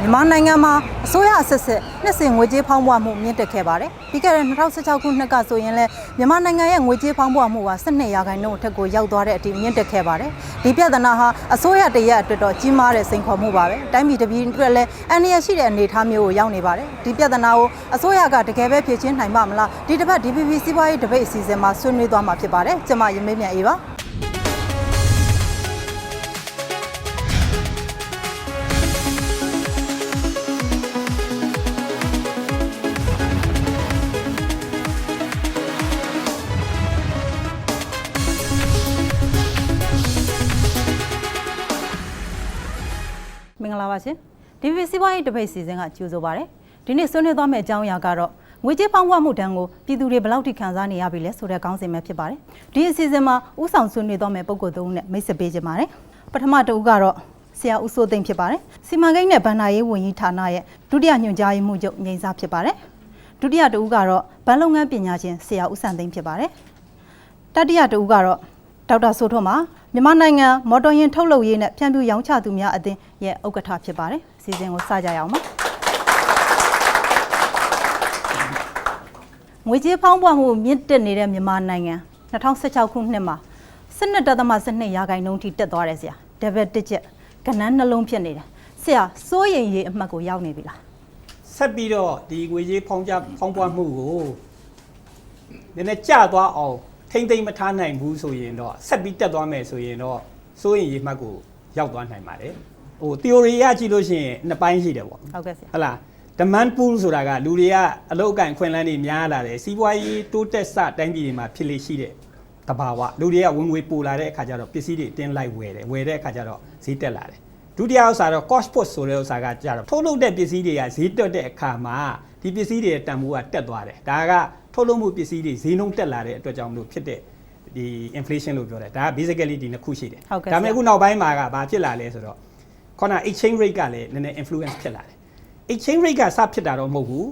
မြန်မာနိုင်ငံမှာအစိုးရအဆက်ဆက်နှစ်စဉ်ငွေကြေးဖောင်းပွားမှုမြင့်တက်ခဲ့ပါတယ်။ပြီးခဲ့တဲ့2016ခုနှစ်ကဆိုရင်လည်းမြန်မာနိုင်ငံရဲ့ငွေကြေးဖောင်းပွားမှုဟာ12ရာခိုင်နှုန်းအထက်ကိုရောက်သွားတဲ့အထိမြင့်တက်ခဲ့ပါတယ်။ဒီပြဿနာဟာအစိုးရတရက်အတွက်တော့ကြီးမားတဲ့စိန်ခေါ်မှုပါပဲ။တိုင်းပြည်တစ်ပြည်အတွက်လည်းအန္တရာယ်ရှိတဲ့အနေအထားမျိုးကိုရောက်နေပါတယ်။ဒီပြဿနာကိုအစိုးရကတကယ်ပဲဖြေရှင်းနိုင်ပါမလား။ဒီတစ်ပတ် DPP စီးပွားရေးတပိတ်အစီအစဉ်မှာဆွေးနွေးသွားမှာဖြစ်ပါတယ်။ကျွန်မရမေးမြတ်အေးပါ။ ရှင်ဒီဗီစီးပွားရေးတပိတ်စီစဉ်ကကြိုဆိုပါရစေဒီနေ့ဆွေးနွေးသွားမယ့်အကြောင်းအရာကတော့ငွေကြေးဖောင်းပွားမှုတန်းကိုပြည်သူတွေဘယ်လောက်ထိခံစားနေရပြီလဲဆိုတဲ့ခေါင်းစဉ်ပဲဖြစ်ပါတယ်ဒီအစီအစဉ်မှာဥဆောင်ဆွေးနွေးသွားမယ့်ပုံကိုယ်သုံးနဲ့မိတ်ဆက်ပေးကြပါတယ်ပထမတူကတော့ဆရာဦးစိုးသိန်းဖြစ်ပါတယ်စီမံကိန်းနဲ့ဗန္ဒာရေးဝန်ကြီးဌာနရဲ့ဒုတိယညွှန်ကြားရေးမှူးချုပ်ငိမ့်စားဖြစ်ပါတယ်ဒုတိယတူကတော့ဗန်လုပ်ငန်းပညာရှင်ဆရာဦးစံသိန်းဖြစ်ပါတယ်တတိယတူကတော့ ဒေါက်တာဆိုထွန်းပါမြန်မာနိုင်ငံမော်တော်ယာဉ်ထုတ်လုပ်ရေးနဲ့ဖြန့်ဖြူးရောင်းချသူများအသင်းရဲ့ဥက္ကဋ္ဌဖြစ်ပါတယ်။စီစဉ်ကိုစကြရအောင်ပါ။ငွေကြေးဖောင်းပွားမှုမြင့်တက်နေတဲ့မြန်မာနိုင်ငံ2016ခုနှစ်မှာ12.12ရာခိုင်နှုန်းထိတက်သွားတယ်ဆရာ။ double digit ကဏ္ဍနှလုံးဖြစ်နေတယ်။ဆရာစိုးရိမ်ရေးအမှတ်ကိုရောက်နေပြီလားဆက်ပြီးတော့ဒီငွေကြေးဖောင်းကြဖောင်းပွားမှုကိုနည်းနည်းကျသွားအောင် ထိမ့်သိမ့်မထားနိုင်ဘူးဆိုရင်တော့ဆက်ပြီးတက်သွားမယ်ဆိုရင်တော့စိုးရင်ရေးမှတ်ကိုရောက်သွားနိုင်ပါတယ်ဟို theory ရကြည့်လို့ရှိရင်နှစ်ပိုင်းရှိတယ်ပေါ့။ဟုတ်ကဲ့ဆရာဟုတ်လား demand pool ဆိုတာကလူတွေကအလုပ်အကန့်ခွင့်လန်းတွေများလာတယ်စီးပွားရေးတိုးတက်စတိုင်းပြည်တွေမှာဖြစ်လေရှိတဲ့တဘာဝလူတွေကဝင်ငွေပိုလာတဲ့အခါကျတော့ပစ္စည်းတွေတင်းလိုက်ဝယ်တယ်ဝယ်တဲ့အခါကျတော့ဈေးတက်လာတယ်ဒုတိယဥစ္စာတော့ cost push ဆိုတဲ့ဥစ္စာကကျတော့ထုတ်လုပ်တဲ့ပစ္စည်းတွေကဈေးတက်တဲ့အခါမှာ ဒီပစ္စည်းတွေရဲ့တန်ဖိုးကတက်သွားတယ်ဒါကထုတ်လုပ်မှုပစ္စည်းတွေဈေးနှုန်းတက်လာတဲ့အတွက်ကြောင့်မလို့ဖြစ်တဲ့ဒီ inflation လို့ပြောတယ်ဒါက basically ဒီနှစ်ခုရှိတယ်ဟုတ်ကဲ့ဒါပေမဲ့အခုနောက်ပိုင်းမှာကဘာဖြစ်လာလဲဆိုတော့ခေါန exchange rate ကလည်းနည်းနည်း influence ဖြစ်လာတယ် exchange rate ကစဖြစ်တာတော့မဟုတ်ဘူး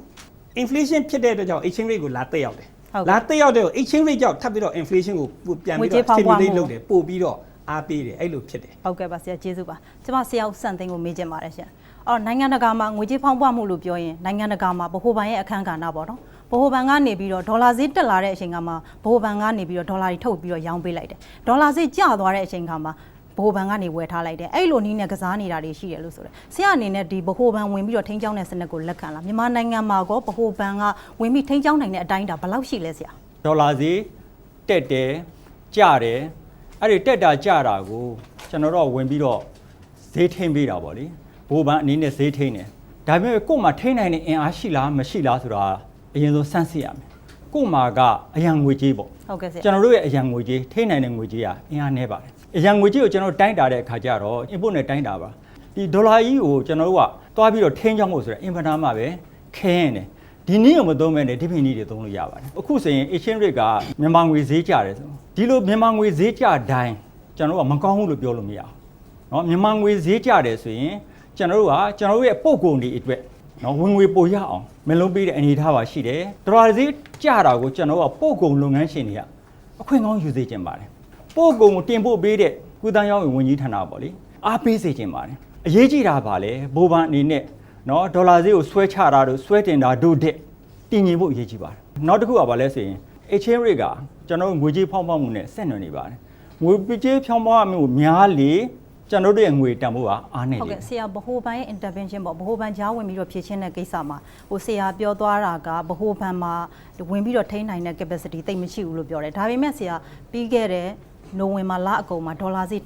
inflation ဖြစ်တဲ့အတွက်ကြောင့် exchange rate ကိုလာတက်ရောက်တယ်ဟုတ်ကဲ့လာတက်ရောက်တဲ့ကို exchange rate ကြောင့်ထပ်ပြီးတော့ inflation ကိုပိုပြန်ငွေပြီးကြေးတော့ဖောင်းပွားမှု stimulate လုပ်တယ်ပို့ပြီးတော့အားပေးတယ်အဲ့လိုဖြစ်တယ်။ဟုတ်ကဲ့ပါဆရာကျေးဇူးပါ။ကျွန်မဆရာဦးစံသိန်းကိုမေးချင်ပါတယ်ရှင်။ အော်နိုင်ငံတကာမှာငွေကြေးဖောင်းပွားမှုလို့ပြောရင်နိုင်ငံတကာမှာဗဟိုဘဏ်ရဲ့အခန်းကဏ္ဍပေါ့နော်။ဗဟိုဘဏ်ကနေပြီးတော့ဒေါ်လာဈေးတက်လာတဲ့အချိန်ကမှဗဟိုဘဏ်ကနေပြီးတော့ဒေါ်လာတွေထုတ်ပြီးတော့ရောင်းပေးလိုက်တယ်။ဒေါ်လာဈေးကျသွားတဲ့အချိန်ကမှဗဟိုဘဏ်ကနေဝယ်ထားလိုက်တယ်။အဲ့လိုနည်းနဲ့ကစားနေတာတွေရှိတယ်လို့ဆိုတယ်။ဆရာအနေနဲ့ဒီဗဟိုဘဏ်ဝင်ပြီးတော့ထိန်းချောင်းတဲ့စနစ်ကိုလက်ခံလား။မြန်မာနိုင်ငံမှာကောဗဟိုဘဏ်ကဝင်ပြီးထိန်းချောင်းနိုင်တဲ့အတိုင်းအတာဘယ်လောက်ရှိလဲဆရာဒေါ်လာဈေးတက်တယ်ကျတယ်အဲ့ဒီတက်တာကျတာကိုကျွန်တော်တို့ဝင်ပြီးတော့ဈေးထိမ့်ပေးတာပေါ့လေ ဘိုးဘန်းအနေနဲ့ဈေးထိမ့်တယ်ဒါပေမဲ့ကို့မှာထိမ့်နိုင်တဲ့အင်အားရှိလားမရှိလားဆိုတာအရင်ဆုံးစမ်းစစ်ရမယ်ကို့မှာကအရန်ငွေကြေးပေါ့ ။ဟုတ်ကဲ့ဆရာ ကျွန်တော်တို့ရဲ့အရန်ငွေကြေးထိမ့်နိုင်တဲ့ငွေကြေးကအင်အားနည်းပါတယ်အရန်ငွေကြေးကိုကျွန်တော်တို့တိုင်းတာတဲ့အခါကျတော့ input နဲ့တိုင်းတာပါဒီဒေါ်လာကြီးကိုကျွန်တော်တို့ကတွားပြီးတော့ထိန်းချောင်းဖို့ဆိုတော့ inverter မှာပဲခဲရင်တယ်ဒီနည်းကိုမသုံးမဲ့နဲ့ဒီဖိနည်းတွေသုံးလို့ရပါတယ်အခုဆိုရင် exchange rate ကမြန်မာငွေဈေးကျတယ်ဆိုဒီလိုမြန်မာငွေဈေးကျတိုင်းကျွန်တော်တို့ကမကောင်းဘူးလို့ပြောလို့မရအောင်เนาะမြန်မာငွေဈေးကျတယ်ဆိုရင် ကျွန်တော်တို့ဟာကျွန်တော်တို့ရဲ့ပုံကုန်တွေအတွက်နော်ဝင်ငွေပိုရအောင်မလုံးပေးတဲ့အနေအထားပါရှိတယ်ဒေါ်လာဈေးကျတာကိုကျွန်တော်ကပို့ကုန်လုပ်ငန်းရှင်တွေကအခွင့်ကောင်းယူစေချင်ပါတယ်ပို့ကုန်ကိုတင်ပို့ပေးတဲ့ကုသန်းရောင်းဝင်ကြီးဌာနပေါ့လေအားပေးစေချင်ပါတယ်အရေးကြီးတာပါလေဘိုးဘန်အနေနဲ့နော်ဒေါ်လာဈေးကိုဆွဲချတာတို့ဆွဲတင်တာတို့တဲ့တင်ငင်ဖို့အရေးကြီးပါတယ်နောက်တစ်ခုကပါလဲဆိုရင် exchange rate ကကျွန်တော်ငွေကြေးဖောင်းဖောင်းမှုနဲ့ဆက်နွယ်နေပါတယ်ငွေကြေးဖြောင်းဖောင်းမှုများလေ ကျွန်တော်တို့ရဲ့ငွေတန်ဖိုးကအားနေဟုတ်လေကဲ့ဆရာဗဟိုဘဏ်ရဲ့ intervention ပေါ့ဗဟိုဘဏ်ကြားဝင်ပြီးတော့ဖြည့်ချင်းတဲ့ကိစ္စမှာဟိုဆရာပြောသွားတာကဗဟိုဘဏ်မှာဝင်ပြီးတော့ထိန်းနိုင်တဲ့ capacity တိတ်မရှိဘူးလို့ပြောတယ်ဒါပေမဲ့ဆရာပြီးခဲ့တဲ့ နိုဝင်ဘာလအကုန်မှာဒေါ်လာစီ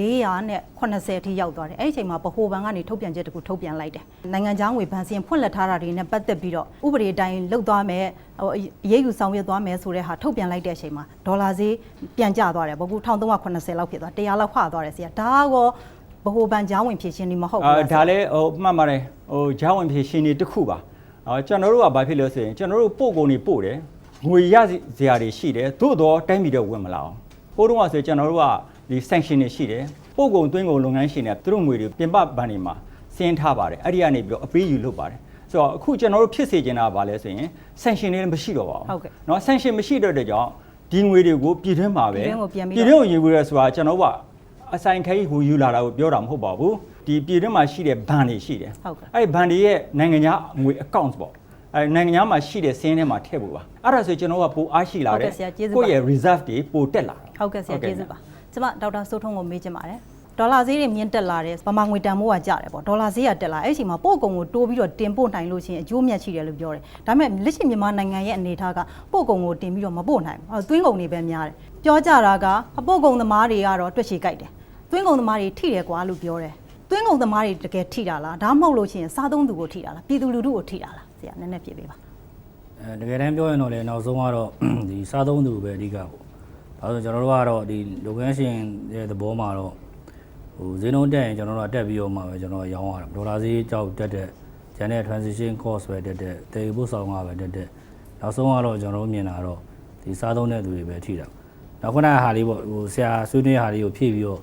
1400နဲ့80အထိရောက်သွားတယ်အဲ့ဒီအချိန်မှာဗဟိုဘဏ်ကနေထုတ်ပြန်ချက်တစ်ခုထုတ်ပြန်လိုက်တယ်နိုင်ငံခြားငွေဘဏ်စီရင်ဖွင့်လှစ်ထားတာတွေနဲ့ပတ်သက်ပြီးတော့ဥပဒေအတိုင်းလုတ်သွားမယ်ဟိုအရေးယူဆောင်ရွက်သွားမယ်ဆိုတဲ့ဟာထုတ်ပြန်လိုက်တဲ့အချိန်မှာဒေါ်လာစီပြန်ကျသွားတယ်ဘကူ1380လောက်ဖြစ်သွား100လောက်ခွာသွားတယ်ဆရာဒါကောဗဟိုဘဏ်ကြောင်းဝင်ဖြည့်ရှင်နေမဟုတ်ဘူးအာလားဒါလည်းဟိုမှတ်ပါတယ်ဟိုဂျာဝင်ဖြည့်ရှင်နေတစ်ခုပါအော်ကျွန်တော်တို့ကဘာဖြစ်လို့ဆိုရင်ကျွန်တော်တို့ပို့ကုန်တွေပို့တယ်ငွေရစရာတွေရှိတယ်သို့တော့တိုင်းပြည်တော့ဝင်မလာအောင်ပို့တော့ဆိုရင်ကျွန်တော်တို့ကဒီ sanction တွေရှိတယ်ပို့ကုန်သွင်းကုန်လုပ်ငန်းရှင်တွေသူတို့ငွေတွေပြင်ပဘဏ်တွေမှာစင်းထားပါတယ်အဲ့ဒီကနေပြီးတော့အပေးယူလုပ်ပါတယ်ဆိုတော့အခုကျွန်တော်တို့ဖြစ်စေချင်တာကဘာလဲဆိုရင် sanction တွေမရှိတော့ပါဘူး ဟုတ်ကဲ့ เนาะ sanction မရှိတော့တဲ့ကြောင့်ဒီငွေတွေကိုပြည်တွင်းမှာပဲ ပြည်တွင်းကိုပြန်ပြီး ပြည်တွင်းကိုယူပြီးရဲဆိုတာကျွန်တော်တို့ကအဆိုင်ခဲကြီးဟိုယူလာတာကိုပြောတာမဟုတ်ပါဘူးဒီ ဒီပြည်တွင်းမှာရှိတဲ့ဘဏ်တွေရှိတယ် ဟုတ်ကဲ့ အဲ့ဒီဘဏ်တွေရဲ့နိုင်ငံခြားငွေ account ပေါ့ အဲ့နိုင်ငံခြားမှာရှိတဲ့စင်းထဲမှာထည့်ဖို့ပါအဲ့ဒါဆိုကျွန်တော်ကပိုအားရှိလာတယ်ဟုတ်ကဲ့ဆရာကျေးဇူးပါကိုယ့်ရဲ့ reserve တွေပိုတက်လာတာဟုတ်ကဲ့ဆရာကျေးဇူးပါကျမဒေါက်တာစိုးထုံးကိုမေးချင်ပါတယ်ဒေါ်လာဈေးတွေမြင့်တက်လာတယ်ဗမာငွေတန်ဖိုးကကျတယ်ပေါ့ဒေါ်လာဈေးကတက်လာအဲ့ဒီအချိန်မှာပို့ကုန်ကိုတိုးပြီးတော့တင်ပို့နိုင်လို့ရှိရင်အကျိုးမြတ်ရှိတယ်လို့ပြောတယ်ဒါပေမဲ့လက်ရှိမြန်မာနိုင်ငံရဲ့အနေအထားကပို့ကုန်ကိုတင်ပြီးတော့မပို့နိုင်ဘူးသွင်းကုန်တွေပဲများတယ်ပြောကြတာကအပို့ကုန်သမားတွေကတော့တွက်ချေကြိုက်တယ်သွင်းကုန်သမားတွေထိတယ်ကွာလို့ပြောတယ်သွင်းကုန်သမားတွေတကယ်ထိတာလားဒါမှမဟုတ်လို့ရှိရင်စားသုံးသူကိုထိတာလားပြည်သူလူထုကိုထိတာလား ဆရာနည်းနည်းပြေပေးပါအဲတကယ်တမ်းပြောရင်တော့လေနောက်ဆုံးကတော့ဒီစားသုံးသူပဲအဓိကပေါ့ဒါဆိုကျွန်တော်တို့ကတော့ဒီလုပ်ငန်းရှင်ရဲ့သဘောမှာတော့ဟိုဈေးနှုန်းတက်ရင်ကျွန်တော်တို့ကတက်ပြီးတော့မှပဲကျွန်တော်ရောင်းရတာဒေါ်လာဈေးကြောက်တက်တဲ့ကျန်တဲ့ transition cost ပဲတက်တဲ့တေပို့ဆောင်ကပဲတက်တဲ့နောက်ဆုံးကတော့ကျွန်တော်တို့မြင်တာတော့ဒီစားသုံးတဲ့သူတွေပဲထိတာနောက်ခုနကဟာလေးပေါ့ဟိုဆရာဆွေးနွေးဟာလေးကိုဖြည့်ပြီးတော့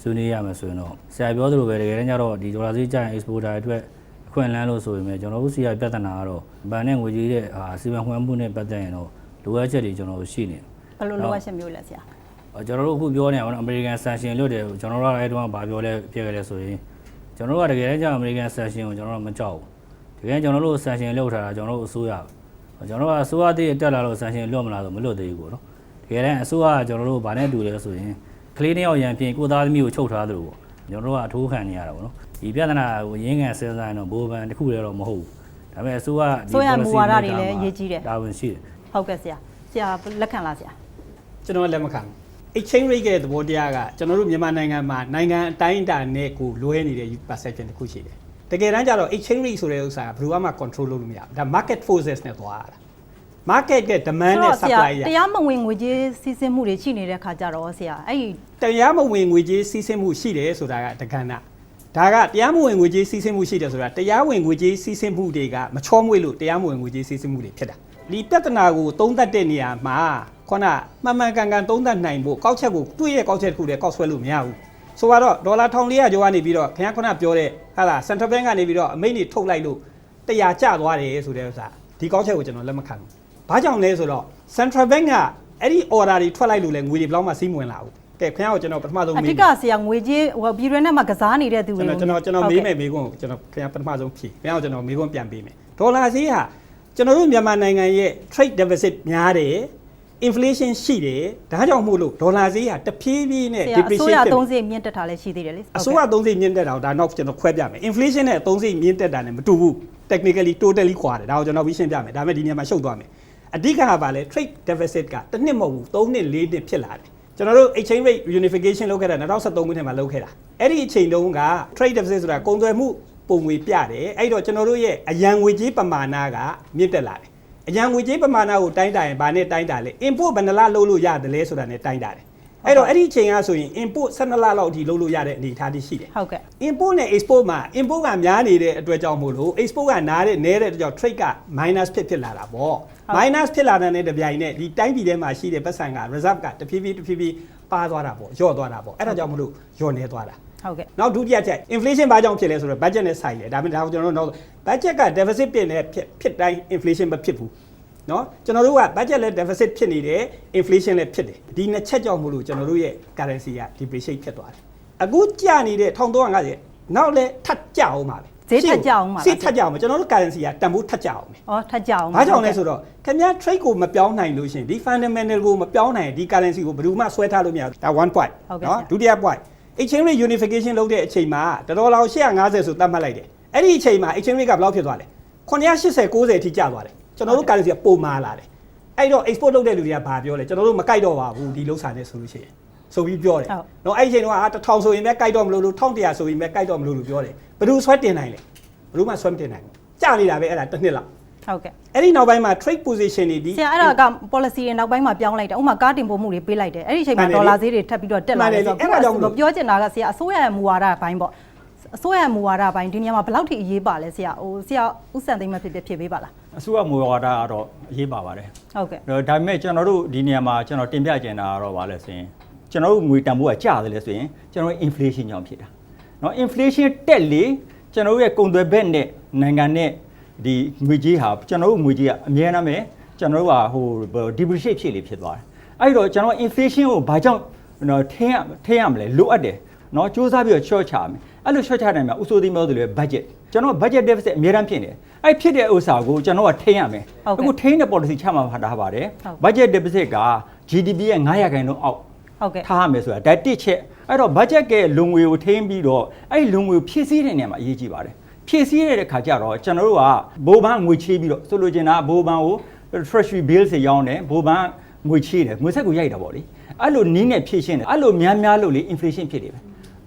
ဆွေးနွေးရမယ်ဆိုရင်တော့ဆရာပြောသလိုပဲတကယ်တမ်းကျတော့ဒီဒေါ်လာဈေးကျရင် exporter အတွက်အ ခွင့်အလမ်းလို့ဆိုရင်ပဲကျွန်တော်တို့စီရပြဿနာကတော့ဗန်နဲ့ငွေကြီးတဲ့ဟာစီမံခွင့်မှုနဲ့ပတ်သက်ရင်တော့လိုအပ်ချက်တွေကျွန်တော်တို့ရှိနေတယ်ဘယ်လိုလိုအပ်ချက်မျိုးလဲဆရာအော်ကျွန်တော်တို့အခုပြောနေအောင်အမေရိကန်ဆန်ရှင်လွတ်တယ်ကျွန်တော်တို့ကအဲ့တုန်းကဘာပြောလဲပြခဲ့လဲဆိုရင်ကျွန်တော်တို့ကတကယ်တမ်းကျအမေရိကန်ဆန်ရှင်ကိုကျွန်တော်တို့မကြောက်ဘူးတကယ်ကျွန်တော်တို့ဆန်ရှင်လွတ်ထားတာကျွန်တော်တို့အစိုးရကျွန်တော်တို့ကအစိုးရတည်းတက်လာလို့ဆန်ရှင်လွတ်မလားဆိုမလွတ်သေးဘူးပေါ့နော်တကယ်တမ်းအစိုးရကကျွန်တော်တို့ဗာနဲ့တူလဲဆိုရင်ကလေးနှစ်ယောက်ရန်ပြင်ကိုသားသမီးကိုချုပ်ထားသလိုပေါ့ ကျွန်တော်တို့ကအထိုးခံနေရတာပေါ့နော်ဒီပြဿနာကိုရင်းငံစဉ်းစားရင်တော့ဘိုးဘန်တစ်ခုလည်းတော့မဟုတ်ဘူးဒါပေမဲ့အစိုးရဒီဆိုရမူ policy ဝါဒတွေ maker လည်းမှာအရေးကြီးတယ်တာဝန်ရှိတယ်ဟုတ်ကဲ့ဆရာဆရာလက်ခံလားဆရာကျွန်တော်လက်မခံဘူး exchange rate ရဲ့သဘောတရားကကျွန်တော်တို့မြန်မာနိုင်ငံမှာနိုင်ငံအတိုင်းအတာနဲ့ကိုလွဲနေတဲ့ perception တစ်ခုရှိတယ်တကယ်တမ်းကျတော့ exchange rate ဆိုတဲ့ဥစ္စာကဘယ်သူမှ control လုပ်လို့မရဘူးဒါ market forces နဲ့သွားရတာ market ရဲ့ demand နဲ့ဆရာ supply ရတရားမဝင်ငွေကြေးစီးဆင်းမှုတွေရှိနေတဲ့ခါကြတော့ဆရာအဲ့ဒီတရားမဝင်ငွေကြေးစီးဆင်းမှုရှိတယ်ဆိုတာကတက္ကနာဒါကတရားမဝင်ငွေကြေးစီးဆင်းမှုရှိတယ်ဆိုတာတရားဝင်ငွေကြေးစီးဆင်းမှုတွေကမချောမွေ့လို့တရားမဝင်ငွေကြေးစီးဆင်းမှုတွေဖြစ်တာဒီပြဿနာကိုသုံးသပ်တဲ့နေရာမှာခုနမှန်မှန်ကန်ကန်သုံးသပ်နိုင်ဖို့ကောက်ချက်ကိုတွေ့ရကောက်ချက်တစ်ခုတည်းကောက်ဆွဲလို့မရဘူးဆိုတော့ဒေါ်လာ1400ကျော်ကနေပြီးတော့ခင်ဗျားခုနပြောတဲ့ဟာလား Central Bank ကနေပြီးတော့အမိန့်တွေထုတ်လိုက်လို့တရားကျသွားတယ်ဆိုတဲ့ဥစ္စာဒီကောက်ချက်ကိုကျွန်တော်လက်မခံဘူး ဘာကြောင့်လဲဆိုတော့ Central Bank ကအဲ့ဒီ order တွေထွက်လိုက်လို့လဲငွေတွေဘယ်လောက်မှစီးမဝင်လာဘူးကဲခင်ဗျားကိုကျွန်တော်ပထမဆုံးအမေးထမယ်စ်ကဆရာငွေကြေးဟိုပြည်တွင်းထဲမှာကစားနေတဲ့သူတွေကျွန်တော်ကျွန်တော်ကျွန်တော်မေးမယ်မေးခွန်းကိုကျွန်တော်ခင်ဗျာပထမဆုံးဖြေခင်ဗျာကိုကျွန်တော်မေးခွန်းပြန်ပေးမယ်ဒေါ်လာဈေးဟာကျွန်တော်တို့မြန်မာနိုင်ငံရဲ့ trade deficit များတယ် inflation ရှိတယ်ဒါကြောင့်မို့လို့ဒေါ်လာဈေးဟာတဖြည်းဖြည်းနဲ့ဆရာအစိုးရ depreciate ဖြစ်သုံးစိတ်မြင့်တက်တာလည်းရှိသေးတယ်လေအစိုးရသုံးစိတ်မြင့်တက်တာကိုဒါနောက်ကျွန်တော်ခွဲပြမယ် inflation နဲ့သုံးစိတ်မြင့်တက်တာနဲ့မတူဘူး technically totally ခွာတယ်ဒါကိုကျွန်တော်ပြီးရှင်းပြမယ်ဒါပေမဲ့ဒီနေရာမှာရှုပ်သွားမယ် အဓိကကပါလဲ trade deficit ကတစ်နှစ်မဟုတ်ဘူးသုံးနှစ်လေးနှစ်ဖြစ်လာတယ်ကျွန်တော်တို့ exchange rate unification လုပ်ခဲ့တာ2013ခုနှစ်မှာလုပ်ခဲ့တာအဲ့ဒီအချိန်တုန်းက trade deficit ဆိုတာကုန်သွယ်မှုပုံငွေပြတယ်အဲ့တော့ကျွန်တော်တို့ရဲ့အရန်ငွေကြေးပမာဏကမြင့်တက်လာတယ်အရန်ငွေကြေးပမာဏကိုတိုင်းတာရင်ဘာနဲ့တိုင်းတာလဲ import ဘယ်နှလားလုပ်လို့ရတယ်လဲဆိုတာနဲ့တိုင်းတာတယ် အဲ့တော့အဲ့ဒီအချိန်ကဆိုရင် import 12လလောက်အထိလုပ်လို့ရတဲ့အနေအထားတိရှိတယ်ဟုတ်ကဲ့ import နဲ့ export မှာ import ကများနေတဲ့အတွက်ကြောင့်မို့လို့ export ကနားတဲ့နဲတဲ့အတွက်ကြောင့် trade က minus ဖြစ်ဖြစ်လာတာပေါ့ minus ဖြစ်လာတဲ့နဲ့တပြိုင်နက်ဒီတိုင်းပြည်ထဲမှာရှိတဲ့ပတ်စံက reserve ကတဖြည်းဖြည်းတဖြည်းဖြည်းပါသွားတာပေါ့ညော့သွားတာပေါ့အဲ့ဒါကြောင့်မလို့ညော့နေသွားတာဟုတ်ကဲ့နောက်ဒုတိယချက် inflation ဘာကြောင့်ဖြစ်လဲဆိုတော့ budget နဲ့ဆိုင်တယ်ဒါပေမဲ့ဒါကိုကျွန်တော်တို့နောက် budget က deficit ဖြစ်နေဖြစ်ဖြစ်တိုင်း inflation မဖြစ်ဘူး နော်ကျွန်တော်တို့က budget လည်း deficit ဖြစ်နေတယ် inflation လည်းဖြစ်တယ်ဒီနှစ်ချက်ကြောင့်မို့လို့ကျွန်တော်တို့ရဲ့ currency က depreciate ဖြစ်သွားတယ်အခုကျနေတဲ့1350နောက်လည်းထပ်ကျအောင်ပါပဲဈေးထက်ကြအောင်ပါဈေးထက်ကြအောင်ကျွန်တော်တို့ currency ကတန်ဖိုးထက်ကြအောင်ပဲ။ဩထက်ကြအောင်။ဘာကြောင့်လဲဆိုတော့ခင်ဗျား trade ကိုမပြောင်းနိုင်လို့ရှင်ဒီ fundamental ကိုမပြောင်းနိုင်ဒီ currency ကိုဘယ်သူမှဆွဲထားလို့မရဘူး။ဒါ one point နော်ဒုတိယ point exchange rate unification လုပ်တဲ့အချိန်မှာဒေါ်လာ850ဆိုသတ်မှတ်လိုက်တယ်။အဲ့ဒီအချိန်မှာ exchange rate ကဘယ်လောက်ဖြစ်သွားလဲ။980 90အထိကျသွားတယ် ကျွန်တော်တို့ currency ကပုံမာလာတယ်အဲ့တော့ export လုပ်တဲ့လူတွေကဘာပြောလဲကျွန်တော်တို့မကြိုက်တော့ပါဘူးဒီလုံးစာနဲ့ဆိုလို့ရှိရင်ဆိုပြီးပြောတယ်နော်အဲ့ဒီအချိန်တော့အာ1000ဆိုရင်ပဲကြိုက်တော့မလို့လို့1100ဆိုရင်ပဲကြိုက်တော့မလို့လို့ပြောတယ်ဘယ်သူဆွဲတင်နိုင်လဲဘယ်သူမှဆွဲမတင်နိုင်ဘူးကြာနေတာပဲအဲ့ဒါတစ်နှစ်လောက်ဟုတ်ကဲ့အဲ့ဒီနောက်ပိုင်းမှာ trade position တွေဒီဆရာအဲ့ဒါက policy တွေနောက်ပိုင်းမှာပြောင်းလိုက်တယ်ဥပမာကားတင်ပို့မှုတွေပေးလိုက်တယ်အဲ့ဒီအချိန်မှာမှန်တယ်ဒေါ်လာဈေးတွေထပ်ပြီးတော့တက်လာတယ်ဆိုမှန်တယ်လေအဲ့ဒါကြောင့်မလို့ပြောချင်တာကဆရာအစိုးရရဲ့မူဝါဒဘိုင်းပေါ့အစိုးရရဲ့မူဝါဒဘိုင်းဒီနေရာမှာဘယ်လောက်ထိအရေးပါလဲဆရာဟိုဆရာဥစံသိမ်းမဖြစ်ဖြစ်ဖြစ်ပေးပါလား အစိုးရမူဝါဒကတော့အရေးပါပါတယ် ဟုတ်ကဲ့ အဲ့တော့ဒါပေမဲ့ကျွန်တော်တို့ဒီနေရာမှာကျွန်တော်တင်ပြကျင်တာကတော့ဗာလဲဆိုရင်ကျွန်တော်တို့ငွေတန်ဖိုးကကျတယ်လေဆိုရင်ကျွန်တော်တို့ inflation ကြောင့်ဖြစ်တာเนาะ inflation တက်လေကျွန်တော်တို့ရဲ့ကုန်သွယ်ဘက်နဲ့နိုင်ငံနဲ့ဒီငွေကြေးဟာကျွန်တော်တို့ငွေကြေးကအများနာမဲ့ကျွန်တော်တို့ကဟို depreciate ဖြစ်လေဖြစ်သွားတယ်အဲ့တော့ကျွန်တော် inflation ကိုဘာကြောင့်နော်ထင်းရထင်းရမလဲလိုအပ်တယ် เนาะစူးစမ်းပြီးတော့ short ချမယ်အဲ့လို short ချနိုင်မှာဥဆိုသေးမျိုးဆိုလေ budget ကျွန်တော် budget deficit အများတန်းဖြစ်နေတယ်အဲ့ဖြစ်တဲ့ဥစ္စာကိုကျွန်တော်ကထိန်းရမယ်အခုထိန်းတဲ့ policy ချမှတ်ထားပါတယ် budget deficit က GDP ရဲ့9ရာခိုင်နှုန်းအောက်ဟုတ်ကဲ့ထားရမယ်ဆိုတာဒါတစ်ချက်အဲ့တော့ budget ကလုံငွေကိုထိန်းပြီးတော့အဲ့ဒီလုံငွေကိုဖြည့်ဆည်းတဲ့နေရာမှာအရေးကြီးပါတယ်ဖြည့်ဆည်းရတဲ့ခါကျတော့ကျွန်တော်တို့ကဘိုးဘန်းငွေချေးပြီးတော့ဆိုလိုချင်တာကဘိုးဘန်းကို treasury bill တွေရောင်းတယ်ဘိုးဘန်းငွေချေးတယ်ငွေဆက်ကိုရိုက်တာပေါ့လေအဲ့လိုနီးနဲ့ဖြည့်ရှင်းတယ်အဲ့လိုများများလို့လေ inflation ဖြစ်နေပဲ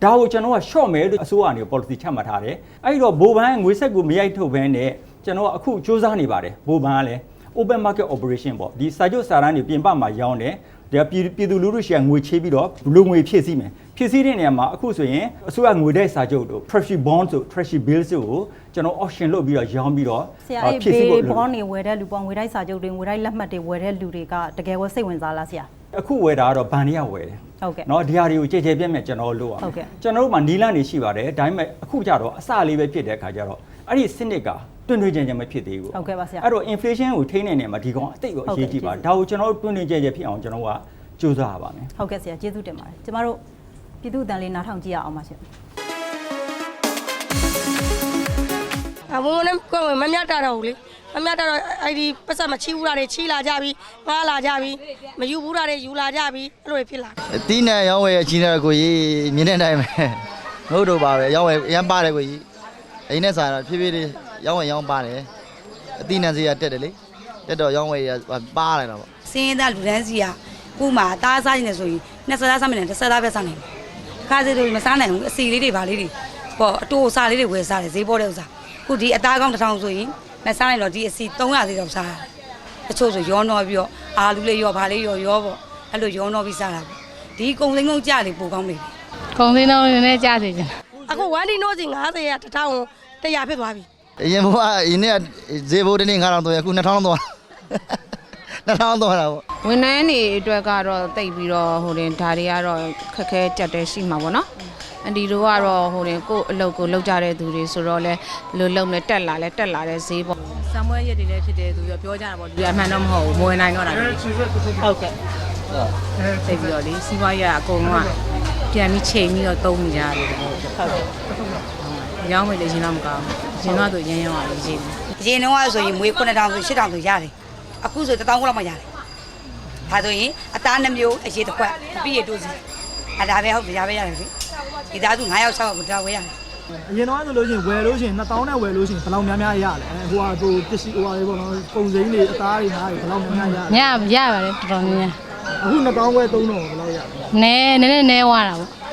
ဒါကိုကျွန်တော်က short မယ်လို့အစိုးရအနေနဲ့ policy ချမှတ်ထားတယ်အဲ့တော့ဘိုးဘန်းငွေဆက်ကိုမရိုက်ထုတ်ဘဲနဲ့ကျွန်တော်ကအခုစူးစမ်းနေပါတယ်ဘိုးဘန်းကလည်း open market operation ပေါ့ဒီစာချုပ်စာတမ်းတွေပြင်ပမှာရောင်းတယ်ဒါပြည်ပြည်သူလူထုရှယ်ငွေချေးပြီးတော့လူငွေဖြည့်ဆည်းမယ်ဖြည့်ဆည်းတဲ့နေရာမှာအခုဆိုရင်အစိုးရငွေတဲ့စာချုပ်တို့ treasury bonds တို့ treasury bills တို့ကိုကျွန်တော် auction လုပ်ပြီးတော့ရောင်းပြီးတော့ဆရာအာအဲ့ဖြည့်ဆည်းဘေးဖို့ဘောနေဝယ်တဲ့လူပေါ့ငွေတိုက်စာချုပ်တွေငွေတိုက်လက်မှတ်တွေဝယ်တဲ့လူတွေကတကယ်ကိုစိတ်ဝင်စားလားဆရာ အခုဝယ်တာကတော့ဘန်တွေကဝယ်တယ် ဟုတ်ကဲ့ เนาะဒီဟာတွေကိုကြည်ကြဲပြတ်မဲ့ကျွန်တော်တို့လုပ်ရ ဟုတ်ကဲ့ ကျွန်တော်တို့မှာနီလန်းနေရှိပါတယ်ဒါပေမဲ့အခုကျတော့အစလေးပဲဖြစ်တဲ့အခါကျတော့အဲ့ဒီစနစ်ကတွင်တွင်ကြံကြံမဖြစ်သေးဘူး ဟုတ်ကဲ့ပါဆရာ အဲ့တော့ inflation ကိုထိန်းနေနေမှာဒီကောင်အတိတ်ကိုအရေးကြီးပါဒါကိုကျွန်တော်တို့တွင်တွင်ကြံကြံဖြစ်အောင်ကျွန်တော်ကကြိုးစားရပါမယ် ဟုတ်ကဲ့ဆရာကျေးဇူးတင်ပါတယ်ကျမတို့ပြည်သူ့အတန်လေးနားထောင်ကြည့်ရအောင်ပါရှင် အဘုံနဲ့ကိုယ်မမြတ်တာတော့ဘူးလေမမြတ်တာတော့အဲ့ဒီပတ်စံမချီဘူးတာတွေချီလာကြပြီငားလာကြပြီမယူဘူးတာတွေယူလာကြပြီအဲ့လိုတွေဖြစ်လာတယ်အတီးနဲ့ရောင်းဝယ်အချင်းတဲ့ကိုကြီးမြင်တဲ့အတိုင်းပဲငုတ်တို့ပါပဲရောင်းဝယ်အရင်ပါတယ်ကိုကြီးအိမ်နဲ့စားတော့ဖြည်းဖြည်းလေးရောင်းဝယ်ရောင်းပါတယ်အတီးနဲ့စီကတက်တယ်လေတက်တော့ရောင်းဝယ်ရပါလိုက်တော့ပေါ့စင်းရဲသားလူတန်းစီကခုမှအသားစားနေတယ်ဆိုရင်နှစ်ဆသားစားမယ်နဲ့တစ်ဆသားပဲစားနိုင်တယ်။ခါစီတို့မစားနိုင်ဘူးအစီလေးတွေဗာလေးတွေပေါ့အတူအစားလေးတွေဝယ်စားတယ်ဈေးပေါ်တဲ့ဥစား ခုဒီအသားကောင်းတစ်ထောင်ဆိုရင်မစားနိုင်တော့ဒီအစီ300လေးတော့စားတယ်။တချို့ဆိုရောနှောပြီးတော့အာလူလေးရောဗာလေးရောရောပေါ့အဲ့လိုရောနှောပြီးစားတာပေါ့ဒီကုံစိမ့်ကုန်းကြလေပိုကောင်းနေတယ်ကုံစင်းတော့နည်းနည်းကြားစီချင်အခုဝမ်ဒီနိုးစီ90ရတစ်ထောင်100ဖြစ်သွားပြီအရင်ဘုရားအင်းနဲ့ဈေးဘိုးတနေ့9000တော့အခု2000တော့ 2000တော့တာပေါ့ဝန်ထမ်းတွေအတွက်ကတော့တိတ်ပြီးတော့ဟိုတင်ဒါတွေကတော့ခက်ခဲကြက်တဲရှိမှာပေါ့နော်အန်ဒီတို့ကတော့ဟိုတင်ကိုယ့်အလုပ်ကိုလုပ်ကြတဲ့သူတွေဆိုတော့လဲဘယ်လိုလုပ်လဲတက်လာလဲတက်လာတဲ့ဈေးပေါ့ဆံမွဲရက်တွေလည်းဖြစ်တယ်သူပြောပြောကြတာပေါ့ဒီအမှန်တော့မဟုတ်ဘူးမဝင်နိုင်တော့တာလေဟုတ်ကဲ့တိတ်ပြီးတော့လေစီးပွားရေးကအကုန်လုံးကပြန်ပြီးချိန်ပြီးတော့သုံးနေကြရတယ်ပေါ့ဟုတ်ကဲ့ရောင်းမယ်လေရင်တော့မကောင်းဘူးရင်တော့သူရမ်းရမ်းပါလေရှင်။အရင်တော့ဆိုရင်မွေး9000ဆို8000ဆိုရတယ်။ အခုဆို1000ခုလောက်မှရတယ်။ဒါဆိုရင်အသားနှမျိုးအရေးတစ်ခွက်အပြည့်ရတိုးစီ။အဲဒါပဲဟုတ်တယ်ရပဲရတယ်လေ။ဒီသားစု9ယောက်6ယောက်ကိုဒါဝဲရတယ်အရင်တော့ဆိုလို့ရှိရင်ဝယ်လို့ရှိရင်2000နဲ့ဝယ်လို့ရှိရင်ဘယ်လောက်များများရလဲအဲဟိုဟာဟိုပစ္စည်းဟိုဟာတွေပေါ့နော်ပုံစိမ်းတွေအသားတွေနားတွေဘယ်လောက်များများရလဲညရပါတယ်တော်တော်များများအခု2000ဝယ်3000တော့ဘယ်လောက်ရလဲနဲနည်းနည်းနဲဝါတာပေါ့